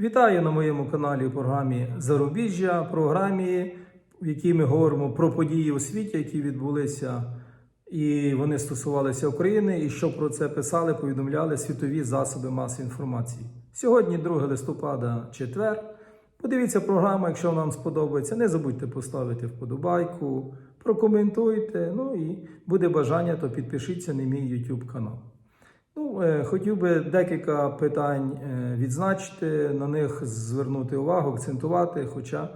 Вітаю на моєму каналі у програмі Зарубіжжя, програмі, в якій ми говоримо про події у світі, які відбулися, і вони стосувалися України, і що про це писали, повідомляли світові засоби масової інформації. Сьогодні, 2 листопада, четвер. Подивіться програму, якщо вам сподобається. Не забудьте поставити вподобайку, прокоментуйте. Ну і буде бажання, то підпишіться на мій YouTube канал. Ну, е, хотів би декілька питань е, відзначити, на них звернути увагу, акцентувати. Хоча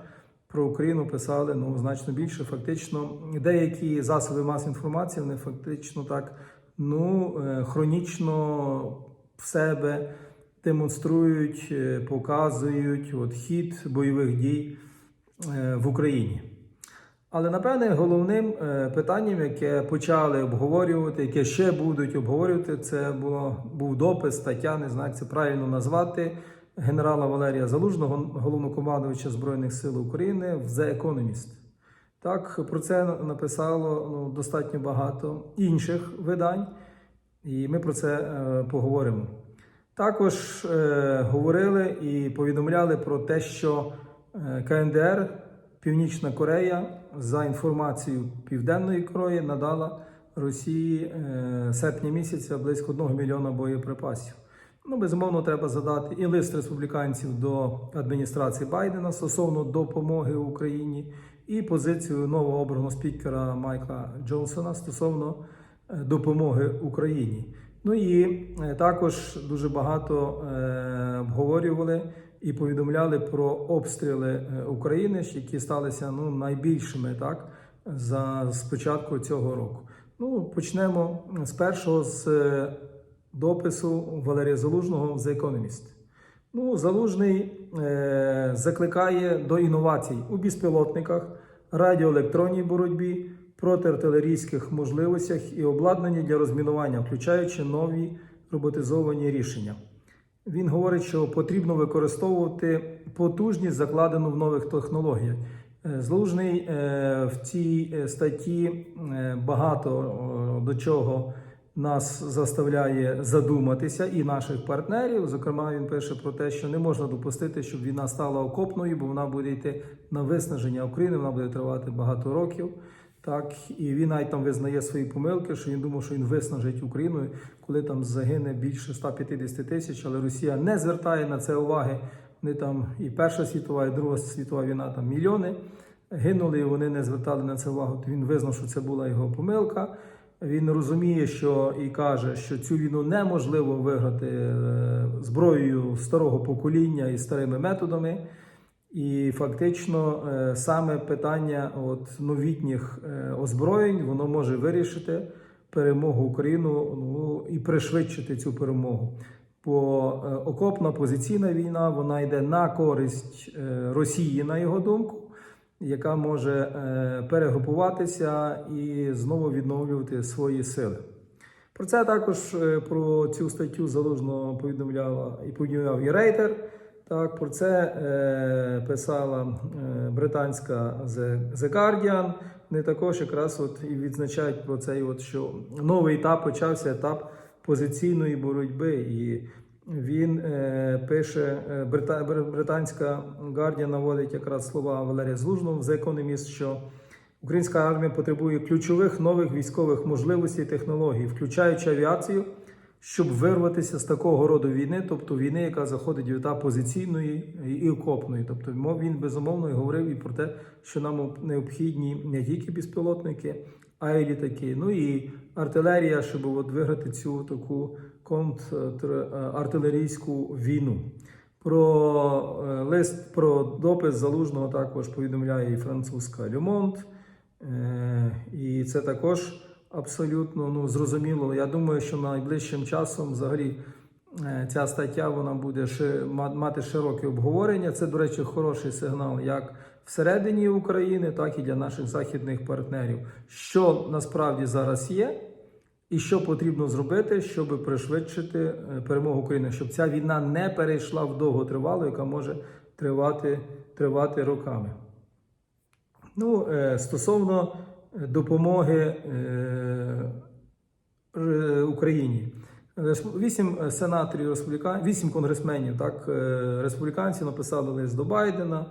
про Україну писали ну, значно більше. Фактично, деякі засоби масової інформації вони фактично так ну, е, хронічно в себе демонструють, показують от, хід бойових дій в Україні. Але напевне головним е, питанням, яке почали обговорювати, яке ще будуть обговорювати, це було був допис, стаття, не знаю, як це правильно назвати генерала Валерія Залужного, головнокомандувача Збройних сил України в The Economist. Так, про це написало ну, достатньо багато інших видань, і ми про це е, поговоримо. Також е, говорили і повідомляли про те, що е, КНДР, Північна Корея, за інформацією Південної Кореї, надала Росії е, серпня місяця близько 1 мільйона боєприпасів. Ну, безумовно, треба задати і лист республіканців до адміністрації Байдена стосовно допомоги Україні, і позицію нового обраного спікера Майкла Джонсона стосовно е, допомоги Україні. Ну і е, також дуже багато обговорювали і повідомляли про обстріли е, України, які сталися ну, найбільшими так, за з початку цього року. Ну, почнемо з першого з допису Валерія Залужного The Economist. Ну, Залужний е, закликає до інновацій у безпілотниках, радіоелектронній боротьбі, протиартилерійських можливостях і обладнанні для розмінування, включаючи нові роботизовані рішення. Він говорить, що потрібно використовувати потужність, закладену в нових технологіях. Е, Залужний е, в цій е, статті багато до чого нас заставляє задуматися і наших партнерів. Зокрема, він пише про те, що не можна допустити, щоб війна стала окопною, бо вона буде йти на виснаження України, вона буде тривати багато років. Так, і він навіть там визнає свої помилки, що він думав, що він виснажить Україну, коли там загине більше 150 тисяч, але Росія не звертає на це уваги. Вони там і Перша світова, і Друга світова війна там мільйони гинули, і вони не звертали на це увагу. То він визнав, що це була його помилка. Він розуміє, що і каже, що цю війну неможливо виграти е, зброєю старого покоління і старими методами. І фактично е, саме питання от новітніх е, озброєнь воно може вирішити перемогу України ну, і пришвидшити цю перемогу. Бо е, окопна позиційна війна вона йде на користь Росії, на його думку, яка може перегрупуватися і знову відновлювати свої сили. Про це також про цю статтю залужно повідомляла і повідомляв і Рейтер. Так, про це е, писала е, британська The, The Guardian. Вони також якраз от і відзначають про це, от, що новий етап почався етап позиційної боротьби. І він е, пише, е, брита, британська Guardian наводить якраз слова Валерія Злужного The Economist, що українська армія потребує ключових нових військових можливостей і технологій, включаючи авіацію щоб вирватися з такого роду війни, тобто війни, яка заходить в етап позиційної і окопної. Тобто, він безумовно і говорив і про те, що нам необхідні не тільки безпілотники, а й літаки. Ну і артилерія, щоб от виграти цю таку контрартилерійську війну. Про е, лист про допис залужного також повідомляє і французька Monde. Е, І це також абсолютно ну, зрозуміло. Я думаю, що найближчим часом взагалі е, ця стаття вона буде мати широке обговорення. Це, до речі, хороший сигнал як всередині України, так і для наших західних партнерів. Що насправді зараз є, і що потрібно зробити, щоб пришвидшити е, перемогу України, щоб ця війна не перейшла в довготривалу, яка може тривати, тривати роками. Ну, е, стосовно допомоги е, Р- Україні. Респу- Вісім е, сенаторів республіканців, вісім конгресменів, так, е, республіканці написали лист до Байдена.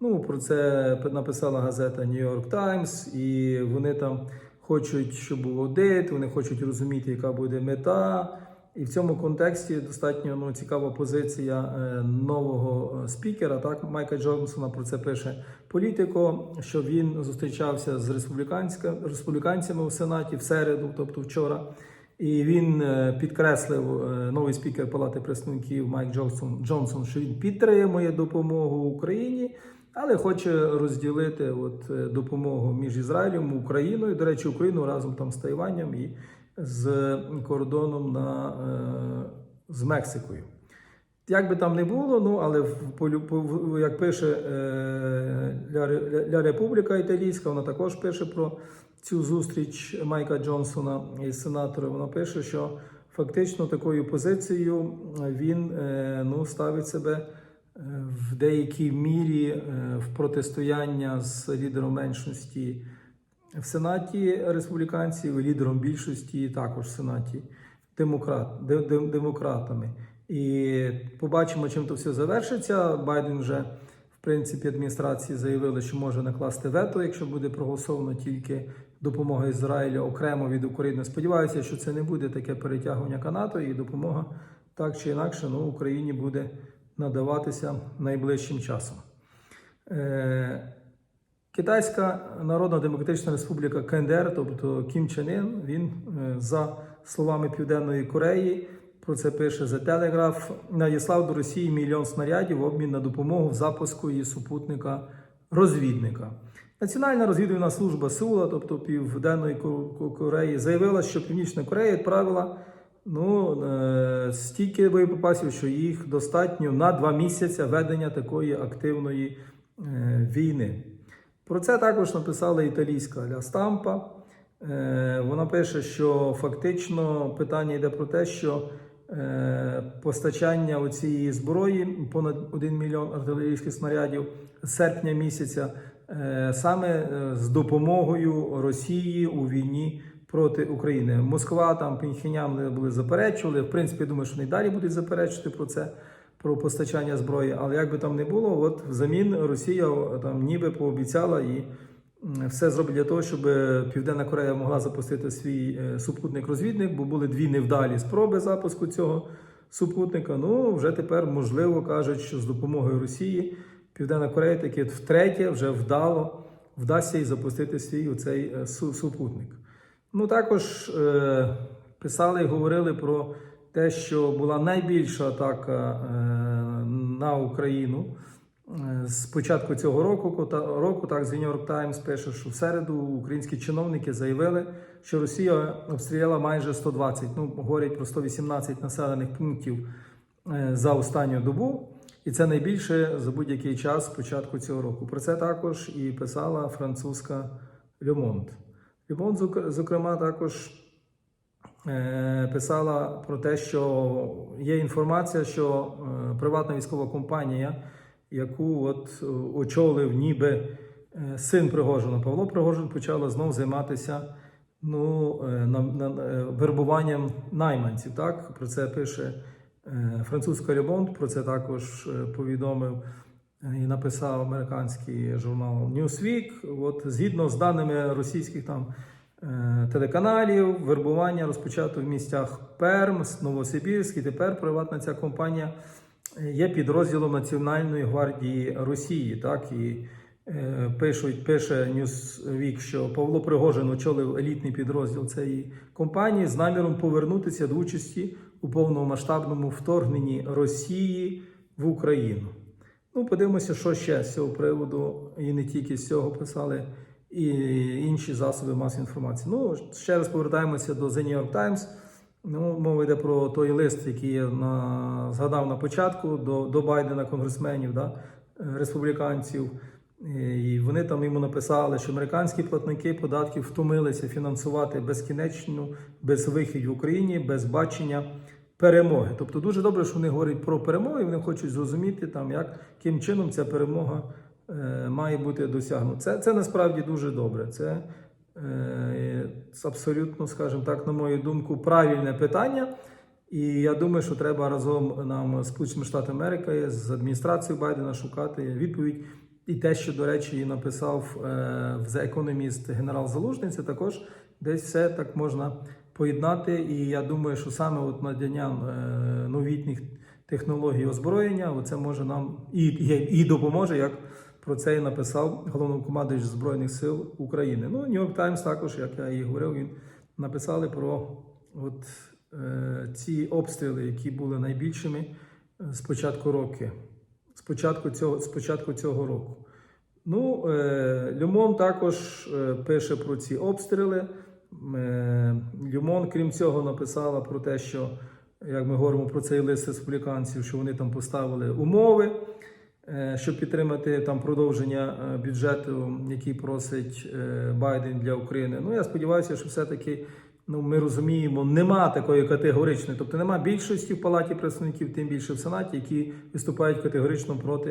Ну, про це написала газета New York Times, і вони там хочуть, щоб був аудит, вони хочуть розуміти, яка буде мета. І в цьому контексті достатньо ну, цікава позиція е, нового е, спікера. Так, Майка Джонсона про це пише політико, що він зустрічався з республіканцями у Сенаті в середу, тобто вчора. І він е, підкреслив новий спікер Палати представників Майк Джонсон, Джонсон, що він підтримує допомогу Україні, але хоче розділити от, допомогу між Ізраїлем Україною. До речі, Україну разом там з Тайванем і з кордоном на, е, з Мексикою. Як би там не було, ну але як пише е, Ля, Ре- Републіка Італійська, вона також пише про цю зустріч Майка Джонсона із сенатором. Вона пише, що фактично такою позицією він е, ну, ставить себе в деякій мірі в протистояння з лідером меншості в Сенаті республіканців, лідером більшості також в Сенаті демократ, де- де- демократами. І побачимо, чим то все завершиться. Байден вже, в принципі, адміністрації заявили, що може накласти вето, якщо буде проголосовано тільки допомога Ізраїлю окремо від України. Сподіваюся, що це не буде таке перетягування канату, і допомога так чи інакше ну, Україні буде надаватися найближчим часом. Е, Китайська Народна Демократична Республіка КНДР, тобто Кім Чен Ін, він, е, за словами Південної Кореї, про це пише The Telegraph, надіслав до Росії мільйон снарядів в обмін на допомогу в запуску її супутника розвідника. Національна розвідувальна служба Сеула, тобто Південної Ко- Ко- Кореї, заявила, що Північна Корея відправила ну, е, стільки боєприпасів, що їх достатньо на два місяці ведення такої активної е, війни. Про це також написала італійська Ля Стампа. Е, Вона пише, що фактично питання йде про те, що е, постачання цієї зброї понад 1 мільйон артилерійських снарядів з серпня місяця е, саме з допомогою Росії у війні проти України. Москва там Пінхінян не були заперечували. В принципі, я думаю, що вони далі будуть заперечувати про це про постачання зброї. Але як би там не було, от взамін Росія там ніби пообіцяла і все зробить для того, щоб Південна Корея могла запустити свій е, супутник-розвідник, бо були дві невдалі спроби запуску цього супутника. Ну вже тепер можливо кажуть, що з допомогою Росії Південна Корея таки втретє вже вдало вдасться і запустити свій оцей е, супутник. Ну також е, писали і говорили про те, що була найбільша атака е, на Україну е, з початку цього року. року так з New York Times пише, що в середу українські чиновники заявили, що Росія обстріляла майже 120, ну говорять про 118 населених пунктів е, за останню добу. І це найбільше за будь-який час з початку цього року. Про це також і писала французька Monde, зок- зокрема, також писала про те, що є інформація, що е, приватна військова компанія, яку от е, очолив ніби е, син Пригожина, Павло Пригожин, почала знов займатися ну, е, на, на, е, вербуванням найманців. Так? Про це пише е, французька Le про це також е, повідомив е, і написав американський журнал Newsweek. От згідно з даними російських там е, телеканалів, вербування розпочато в місцях Перм, Новосибірськ, і тепер приватна ця компанія е, є підрозділом Національної гвардії Росії. Так і е, пишуть, пише Newsweek, що Павло Пригожин очолив елітний підрозділ цієї компанії з наміром повернутися до участі у повномасштабному вторгненні Росії в Україну. Ну, подивимося, що ще з цього приводу, і не тільки з цього писали і інші засоби масової інформації. Ну, ще раз повертаємося до The New York Times. Ну, мова йде про той лист, який я на, згадав на початку до, до Байдена, конгресменів, да, республіканців. І вони там йому написали, що американські платники податків втомилися фінансувати безкінечну безвихідь в Україні без бачення перемоги. Тобто дуже добре, що вони говорять про перемогу, і вони хочуть зрозуміти, там, як, яким чином ця перемога має бути досягнута. Це, це насправді дуже добре. Це е, абсолютно, скажімо так, на мою думку, правильне питання. І я думаю, що треба разом нам з Сполученими Штатами Америки, з адміністрацією Байдена шукати відповідь. І те, що, до речі, і написав е, в The Economist генерал Залужний, це також десь все так можна поєднати. І я думаю, що саме от надання е, новітніх технологій озброєння, оце може нам і, і, і допоможе, як про це і написав головнокомандуючий Збройних сил України. Ну, York Times також, як я і говорив, він написали про от, е, ці обстріли, які були найбільшими е, з початку року. З початку цього, з початку цього року. Ну, е, Люмон також е, пише про ці обстріли. Е, Люмон, крім цього, написала про те, що як ми говоримо про цей лист республіканців, що вони там поставили умови, щоб підтримати там продовження е, бюджету, який просить е, Байден для України. Ну я сподіваюся, що все-таки ну, ми розуміємо, нема такої категоричної, тобто нема більшості в палаті представників, тим більше в Сенаті, які виступають категорично проти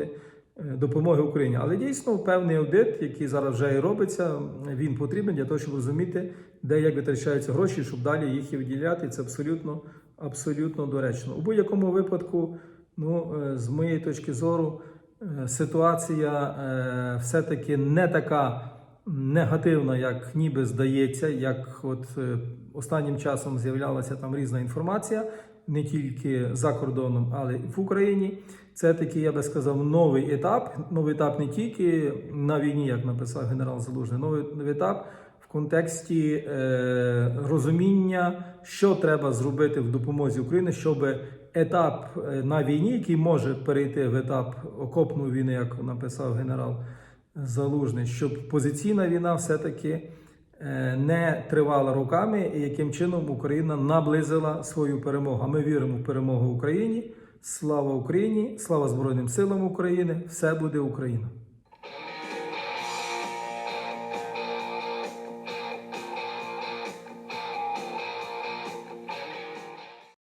е, допомоги Україні. Але дійсно певний аудит, який зараз вже і робиться, він потрібен для того, щоб розуміти, де як витрачаються гроші, щоб далі їх і виділяти. Це абсолютно, абсолютно доречно. У будь-якому випадку, ну, е, з моєї точки зору, е, ситуація е, все-таки не така негативна, як ніби здається, як от е, останнім часом з'являлася там різна інформація, не тільки за кордоном, але і в Україні. Це такий, я би сказав, новий етап. Новий етап не тільки на війні, як написав генерал Залужний, новий етап в контексті е, розуміння, що треба зробити в допомозі України, щоб етап е, на війні, який може перейти в етап окопної війни, як написав генерал Залужний, щоб позиційна війна все-таки е, не тривала роками, і яким чином Україна наблизила свою перемогу. А ми віримо в перемогу Україні. Слава Україні! Слава Збройним силам України! Все буде Україна!